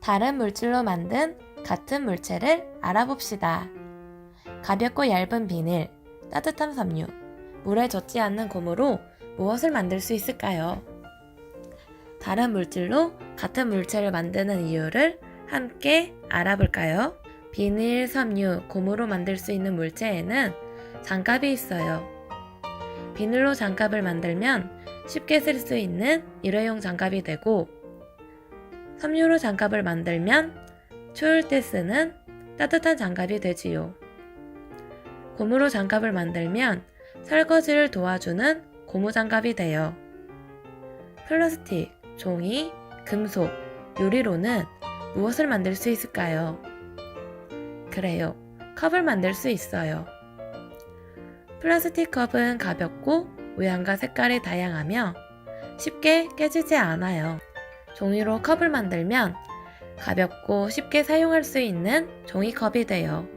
다른 물질로 만든 같은 물체를 알아봅시다. 가볍고 얇은 비닐, 따뜻한 섬유, 물에 젖지 않는 고무로 무엇을 만들 수 있을까요? 다른 물질로 같은 물체를 만드는 이유를 함께 알아볼까요? 비닐, 섬유, 고무로 만들 수 있는 물체에는 장갑이 있어요. 비닐로 장갑을 만들면 쉽게 쓸 수 있는 일회용 장갑이 되고 섬유로 장갑을 만들면 추울 때 쓰는 따뜻한 장갑이 되지요. 고무로 장갑을 만들면 설거지를 도와주는 고무 장갑이 돼요. 플라스틱, 종이, 금속, 유리로는 무엇을 만들 수 있을까요? 그래요. 컵을 만들 수 있어요. 플라스틱 컵은 가볍고 모양과 색깔이 다양하며 쉽게 깨지지 않아요. 종이로 컵을 만들면 가볍고 쉽게 사용할 수 있는 종이컵이 돼요.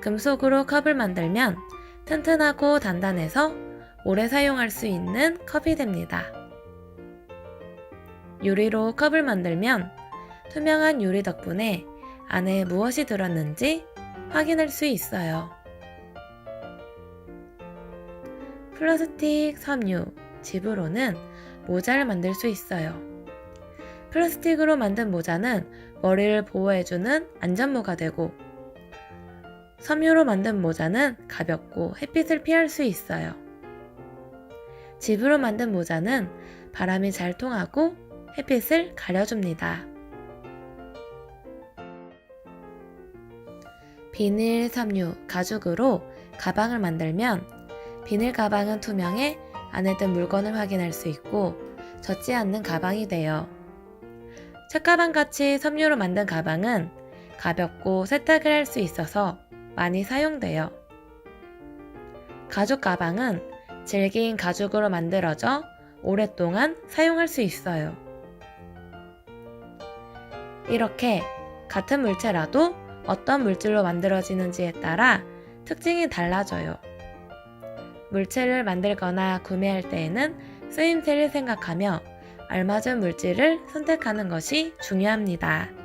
금속으로 컵을 만들면 튼튼하고 단단해서 오래 사용할 수 있는 컵이 됩니다. 유리로 컵을 만들면 투명한 유리 덕분에 안에 무엇이 들었는지 확인할 수 있어요. 플라스틱, 섬유, 집으로는 모자를 만들 수 있어요. 플라스틱으로 만든 모자는 머리를 보호해주는 안전모가 되고, 섬유로 만든 모자는 가볍고 햇빛을 피할 수 있어요. 집으로 만든 모자는 바람이 잘 통하고 햇빛을 가려줍니다. 비닐, 섬유, 가죽으로 가방을 만들면 비닐 가방은 투명해 안에 든 물건을 확인할 수 있고 젖지 않는 가방이 돼요. 책가방 같이 섬유로 만든 가방은 가볍고 세탁을 할 수 있어서 많이 사용돼요. 가죽 가방은 질긴 가죽으로 만들어져 오랫동안 사용할 수 있어요. 이렇게 같은 물체라도 어떤 물질로 만들어지는지에 따라 특징이 달라져요. 물체를 만들거나 구매할 때에는 쓰임새를 생각하며 알맞은 물질을 선택하는 것이 중요합니다.